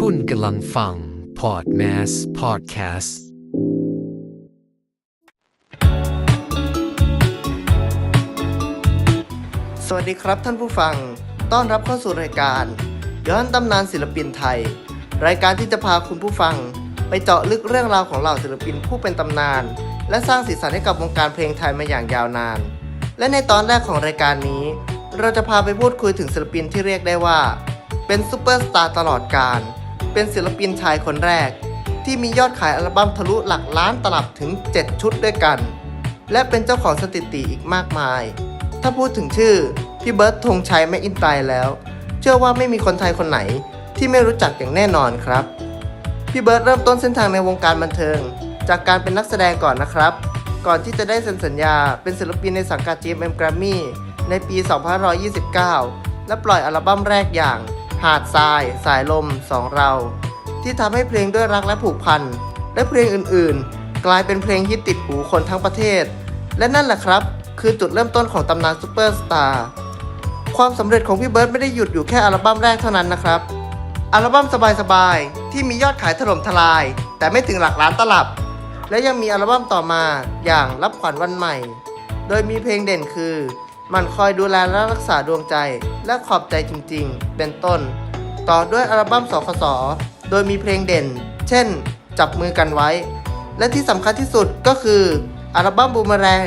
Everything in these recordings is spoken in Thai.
คุณกำลังฟัง Podmas Podcast สวัสดีครับท่านผู้ฟัง ต้อนรับเข้าสู่รายการ ย้อนตำนานศิลปินไทย รายการที่จะพาคุณผู้ฟัง ไปเจาะลึกเรื่องราวของเหล่าศิลปินผู้เป็นตำนาน และสร้างสีสันให้กับวงการเพลงไทยมาอย่างยาวนาน และในตอนแรกของรายการนี้ เราจะพาไปพูดคุยถึงศิลปินที่เรียกได้ว่า เป็นซูเปอร์สตาร์ตลอดกาล เป็นศิลปินชายคนแรก ที่มียอดขายอัลบั้มทะลุหลักล้านตลับถึง 7 ชุดด้วยกัน และเป็นเจ้าของสถิติอีกมากมาย ถ้าพูดถึงชื่อ พี่เบิร์ดธงชัยแม่อินไตแล้ว เชื่อว่าไม่มีคนไทยคนไหนที่ไม่รู้จักอย่างแน่นอนครับ พี่เบิร์ดเริ่มต้นเส้นทางในวงการบันเทิง จากการเป็นนักแสดงก่อนนะครับ ก่อนที่จะได้เซ็นสัญญาเป็นศิลปินในสังกัด GMM Grammy ในปี 2529 และปล่อยอัลบั้มแรกอย่าง หาดทราย สายลมสองเรา ที่ทำให้เพลงด้วยรักและผูกพัน และเพลงอื่นๆ กลายเป็นเพลงฮิตติดหูคนทั้งประเทศ และนั่นแหละครับ คือจุดเริ่มต้นของตำนานซูเปอร์สตาร์ความสำเร็จของพี่เบิร์ดไม่ได้หยุดอยู่แค่อัลบั้มแรกเท่านั้นนะครับ อัลบั้มสบายๆ ที่มียอดขายถล่มทลาย แต่ไม่ถึงหลักล้านตลับ และยังมีอัลบั้มต่อมาอย่างรับขวัญวันใหม่ โดยมีเพลงเด่นคือ มันคอยดูแลและรักษาดวงใจและขอบใจจริงๆ เป็นต้น ต่อด้วยอัลบั้มสคสโดยมีเพลงเด่น เช่น จับมือกันไว้ และที่สำคัญที่สุดก็คืออัลบั้มบูมแรง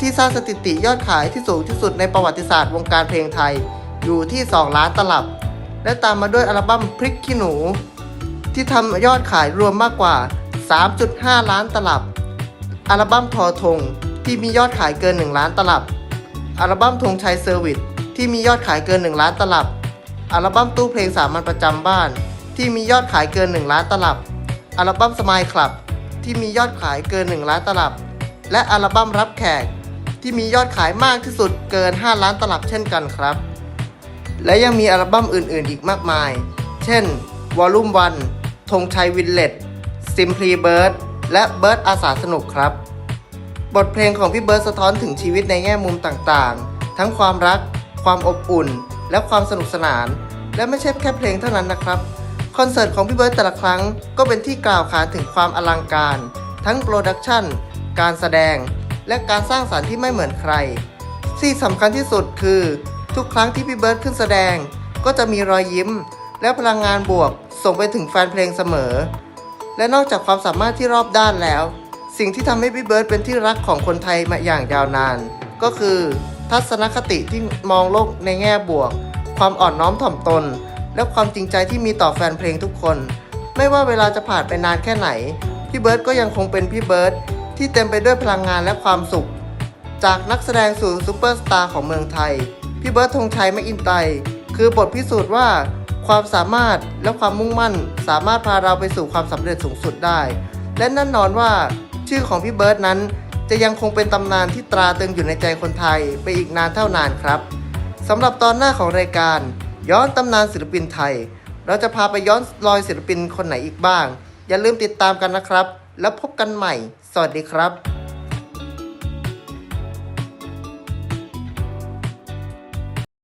ที่สร้างสถิติยอดขายที่สูงที่สุดในประวัติศาสตร์วงการเพลงไทย อยู่ที่ 2 ล้านตลับ และตามมาด้วยอัลบั้มพริกขี้หนู ที่ทำยอดขายรวมมากกว่า 3.5 ล้านตลับ อัลบั้มทอทงที่มียอดขายเกิน 1 ล้านตลับ อัลบั้มธงชัยเซอร์วิสที่มียอดขายเกิน 1 ล้านตลับ อัลบั้มตู้เพลงสามัญประจำบ้าน ที่มียอดขายเกิน 1 ล้านตลับ อัลบั้มสมายคลับ ที่มียอดขายเกิน 1 ล้านตลับ และอัลบั้มรับแขก ที่มียอดขายมากที่สุดเกิน 5 ล้านตลับเช่นกันครับ และยังมีอัลบั้มอื่น ๆ อีกมากมาย เช่น Volume 1ธงชัยวินเลต Simply Bird และเบิร์ดอาสาสนุกครับ บทเพลงของพี่เบิร์ดสะท้อนถึงชีวิตในแง่มุมต่างๆ ทั้งความรัก ความอบอุ่น และความสนุกสนาน และไม่ใช่แค่เพลงเท่านั้นนะครับ คอนเสิร์ตของพี่เบิร์ดแต่ละครั้งก็เป็นที่กล่าวขานถึงความอลังการ ทั้งโปรดักชันการแสดง และการสร้างสรรค์ที่ไม่เหมือนใคร ที่สำคัญที่สุดคือ ทุกครั้งที่พี่เบิร์ดขึ้นแสดง ก็จะมีรอยยิ้ม และพลังงานบวก ส่งไปถึงแฟนเพลงเสมอ และนอกจากความสามารถที่รอบด้านแล้ว สิ่งที่ทำให้พี่เบิร์ดเป็นที่รักของคนไทยมาอย่างยาวนาน ก็คือ ทัศนคติที่มองโลกในแง่บวก ความอ่อนน้อมถ่อมตน และความจริงใจที่มีต่อแฟนเพลงทุกคน ไม่ว่าเวลาจะผ่านไปนานแค่ไหน พี่เบิร์ดก็ยังคงเป็นพี่เบิร์ดที่เต็มไปด้วยพลังงานและความสุข จากนักแสดงสู่ซูเปอร์สตาร์ของเมืองไทย พี่เบิร์ดธงชัยแม่อินไตคือบทพิสูจน์ว่าความสามารถและความมุ่งมั่น สามารถพาเราไปสู่ความสำเร็จสูงสุดได้ และแน่นอนว่า ชื่อของพี่เบิร์ดนั้น จะยังคงเป็นตำนานที่ตราตรึงอยู่ในใจคนไทยไปอีกนานเท่านานครับสำหรับตอนหน้าของรายการ ย้อนตำนานศิลปินไทย เราจะพาไปย้อนรอยศิลปินคนไหนอีกบ้าง อย่าลืมติดตามกันนะครับ แล้วพบกันใหม่ สวัสดีครับ